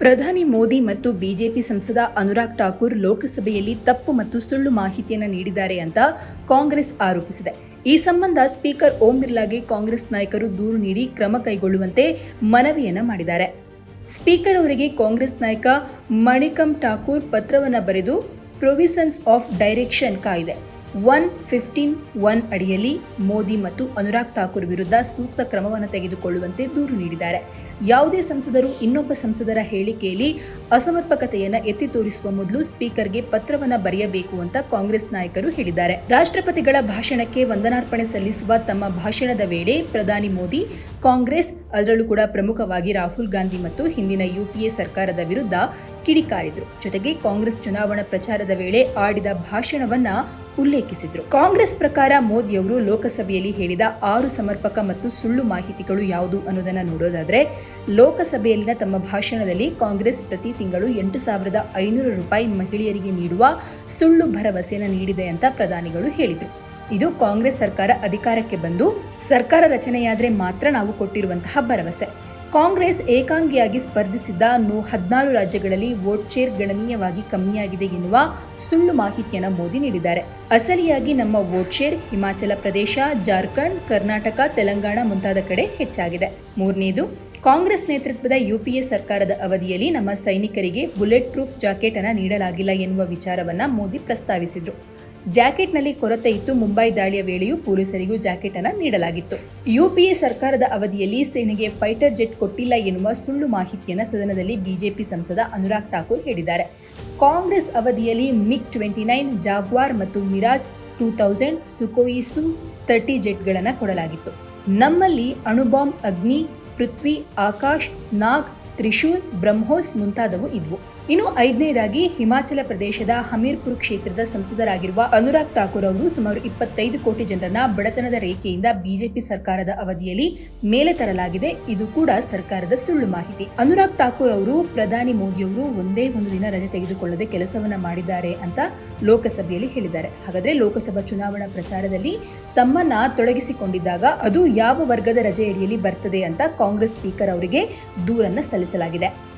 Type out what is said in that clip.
ಪ್ರಧಾನಿ ಮೋದಿ ಮತ್ತು ಬಿಜೆಪಿ ಸಂಸದ ಅನುರಾಗ್ ಠಾಕೂರ್ ಲೋಕಸಭೆಯಲ್ಲಿ ತಪ್ಪು ಮತ್ತು ಸುಳ್ಳು ಮಾಹಿತಿಯನ್ನು ನೀಡಿದ್ದಾರೆ ಅಂತ ಕಾಂಗ್ರೆಸ್ ಆರೋಪಿಸಿದೆ. ಈ ಸಂಬಂಧ ಸ್ಪೀಕರ್ ಓಂ ಬಿರ್ಲಾಗೆ ಕಾಂಗ್ರೆಸ್ ನಾಯಕರು ದೂರು ನೀಡಿ ಕ್ರಮ ಕೈಗೊಳ್ಳುವಂತೆ ಮನವಿಯನ್ನು ಮಾಡಿದ್ದಾರೆ. ಸ್ಪೀಕರ್ ಅವರಿಗೆ ಕಾಂಗ್ರೆಸ್ ನಾಯಕ ಮಣಿಕಂ ಠಾಕೂರ್ ಪತ್ರವನ್ನು ಬರೆದು ಪ್ರೊವಿಸನ್ಸ್ ಆಫ್ ಡೈರೆಕ್ಷನ್ ಕಾಯ್ದೆ. ಒನ್ ಫಿಫ್ಟೀನ್ ಒನ್ ಅಡಿಯಲ್ಲಿ ಮೋದಿ ಮತ್ತು ಅನುರಾಗ್ ಠಾಕೂರ್ ವಿರುದ್ಧ ಸೂಕ್ತ ಕ್ರಮವನ್ನು ತೆಗೆದುಕೊಳ್ಳುವಂತೆ ದೂರು ನೀಡಿದ್ದಾರೆ. ಯಾವುದೇ ಸಂಸದರು ಇನ್ನೊಬ್ಬ ಸಂಸದರ ಹೇಳಿಕೆಯಲ್ಲಿ ಅಸಮರ್ಪಕತೆಯನ್ನು ಎತ್ತಿ ತೋರಿಸುವ ಮೊದಲು ಸ್ಪೀಕರ್ಗೆ ಪತ್ರವನ್ನು ಬರೆಯಬೇಕು ಅಂತ ಕಾಂಗ್ರೆಸ್ ನಾಯಕರು ಹೇಳಿದ್ದಾರೆ. ರಾಷ್ಟ್ರಪತಿಗಳ ಭಾಷಣಕ್ಕೆ ವಂದನಾರ್ಪಣೆ ಸಲ್ಲಿಸುವ ತಮ್ಮ ಭಾಷಣದ ವೇಳೆ ಪ್ರಧಾನಿ ಮೋದಿ, ಕಾಂಗ್ರೆಸ್, ಅದರಲ್ಲೂ ಕೂಡ ಪ್ರಮುಖವಾಗಿ ರಾಹುಲ್ ಗಾಂಧಿ ಮತ್ತು ಹಿಂದಿನ ಯುಪಿಎ ಸರ್ಕಾರದ ವಿರುದ್ಧ ಕಿಡಿಕಾರಿದ್ರು. ಜೊತೆಗೆ ಕಾಂಗ್ರೆಸ್ ಚುನಾವಣಾ ಪ್ರಚಾರದ ವೇಳೆ ಆಡಿದ ಭಾಷಣವನ್ನ ಉಲ್ಲೇಖಿಸಿದ್ರು. ಕಾಂಗ್ರೆಸ್ ಪ್ರಕಾರ ಮೋದಿಯವರು ಲೋಕಸಭೆಯಲ್ಲಿ ಹೇಳಿದ ಆರು ಸಮರ್ಪಕ ಮತ್ತು ಸುಳ್ಳು ಮಾಹಿತಿಗಳು ಯಾವುದು ಅನ್ನೋದನ್ನ ನೋಡೋದಾದ್ರೆ ಲೋಕಸಭೆಯಲ್ಲಿನ ತಮ್ಮ ಭಾಷಣದಲ್ಲಿ ಕಾಂಗ್ರೆಸ್ ಪ್ರತಿ ತಿಂಗಳು ಎಂಟು ಸಾವಿರದ ಐನೂರು ರೂಪಾಯಿ ಮಹಿಳೆಯರಿಗೆ ನೀಡುವ ಸುಳ್ಳು ಭರವಸೆಯನ್ನು ನೀಡಿದೆ ಅಂತ ಪ್ರಧಾನಿಗಳು ಹೇಳಿದರು. ಇದು ಕಾಂಗ್ರೆಸ್ ಸರ್ಕಾರ ಅಧಿಕಾರಕ್ಕೆ ಬಂದು ಸರ್ಕಾರ ರಚನೆಯಾದರೆ ಮಾತ್ರ ನಾವು ಕೊಟ್ಟಿರುವಂತಹ ಭರವಸೆ. ಕಾಂಗ್ರೆಸ್ ಏಕಾಂಗಿಯಾಗಿ ಸ್ಪರ್ಧಿಸಿದ್ದ ನೂ ಹದಿನಾರು ರಾಜ್ಯಗಳಲ್ಲಿ ವೋಟ್ ಶೇರ್ ಗಣನೀಯವಾಗಿ ಕಮ್ಮಿಯಾಗಿದೆ ಎನ್ನುವ ಸುಳ್ಳು ಮಾಹಿತಿಯನ್ನು ಮೋದಿ ನೀಡಿದ್ದಾರೆ. ಅಸಲಿಯಾಗಿ ನಮ್ಮ ವೋಟ್ ಶೇರ್ ಹಿಮಾಚಲ ಪ್ರದೇಶ, ಜಾರ್ಖಂಡ್, ಕರ್ನಾಟಕ, ತೆಲಂಗಾಣ ಮುಂತಾದ ಕಡೆ ಹೆಚ್ಚಾಗಿದೆ. ಮೂರನೇದು ಕಾಂಗ್ರೆಸ್ ನೇತೃತ್ವದ ಯುಪಿಎ ಸರ್ಕಾರದ ಅವಧಿಯಲ್ಲಿ ನಮ್ಮ ಸೈನಿಕರಿಗೆ ಬುಲೆಟ್ ಪ್ರೂಫ್ ಜಾಕೆಟ್ ಅನ್ನು ನೀಡಲಾಗಿಲ್ಲ ಎನ್ನುವ ವಿಚಾರವನ್ನ ಮೋದಿ ಪ್ರಸ್ತಾವಿಸಿದ್ರು. ಜಾಕೆಟ್ನಲ್ಲಿ ಕೊರತೆ ಇತ್ತು. ಮುಂಬೈ ದಾಳಿಯ ವೇಳೆಯೂ ಪೊಲೀಸರಿಗೂ ಜಾಕೆಟ್ ಅನ್ನು ನೀಡಲಾಗಿತ್ತು. ಯುಪಿಎ ಸರ್ಕಾರದ ಅವಧಿಯಲ್ಲಿ ಸೇನೆಗೆ ಫೈಟರ್ ಜೆಟ್ ಕೊಟ್ಟಿಲ್ಲ ಎನ್ನುವ ಸುಳ್ಳು ಮಾಹಿತಿಯನ್ನು ಸದನದಲ್ಲಿ ಬಿಜೆಪಿ ಸಂಸದ ಅನುರಾಗ್ ಠಾಕೂರ್ ಹೇಳಿದ್ದಾರೆ. ಕಾಂಗ್ರೆಸ್ ಅವಧಿಯಲ್ಲಿ ಮಿಗ್ ಟ್ವೆಂಟಿ ನೈನ್, ಜಾಗ್ವಾರ್ ಮತ್ತು Mirage two thousand, Sukhoi thirty ಜೆಟ್ಗಳನ್ನು ಕೊಡಲಾಗಿತ್ತು. ನಮ್ಮಲ್ಲಿ ಅಣುಬಾಂಬ್ ಅಗ್ನಿ ಪೃಥ್ವಿ ಆಕಾಶ್ ನಾಗ್ ತ್ರಿಶೂಲ್ ಬ್ರಹ್ಮೋಸ್ ಮುಂತಾದವು ಇದ್ವು. ಇನ್ನು ಐದನೇದಾಗಿ ಹಿಮಾಚಲ ಪ್ರದೇಶದ ಹಮೀರ್ಪುರ್ ಕ್ಷೇತ್ರದ ಸಂಸದರಾಗಿರುವ ಅನುರಾಗ್ ಠಾಕೂರ್ ಅವರು ಸುಮಾರು ಇಪ್ಪತ್ತೈದು ಕೋಟಿ ಜನರನ್ನ ಬಡತನದ ರೇಖೆಯಿಂದ ಬಿಜೆಪಿ ಸರ್ಕಾರದ ಅವಧಿಯಲ್ಲಿ ಮೇಲೆ ತರಲಾಗಿದೆ. ಇದು ಕೂಡ ಸರ್ಕಾರದ ಸುಳ್ಳು ಮಾಹಿತಿ. ಅನುರಾಗ್ ಠಾಕೂರ್ ಅವರು, ಪ್ರಧಾನಿ ಮೋದಿಯವರು ಒಂದೇ ಒಂದು ದಿನ ರಜೆ ತೆಗೆದುಕೊಳ್ಳದೆ ಕೆಲಸವನ್ನ ಮಾಡಿದ್ದಾರೆ ಅಂತ ಲೋಕಸಭೆಯಲ್ಲಿ ಹೇಳಿದ್ದಾರೆ. ಹಾಗಾದ್ರೆ ಲೋಕಸಭಾ ಚುನಾವಣಾ ಪ್ರಚಾರದಲ್ಲಿ ತಮ್ಮನ್ನ ತೊಡಗಿಸಿಕೊಂಡಿದ್ದಾಗ ಅದು ಯಾವ ವರ್ಗದ ರಜೆಯಡಿಯಲ್ಲಿ ಬರ್ತದೆ ಅಂತ ಕಾಂಗ್ರೆಸ್ ಸ್ಪೀಕರ್ ಅವರಿಗೆ ದೂರನ್ನ ಸಲ್ಲಿಸಲಾಗಿದೆ.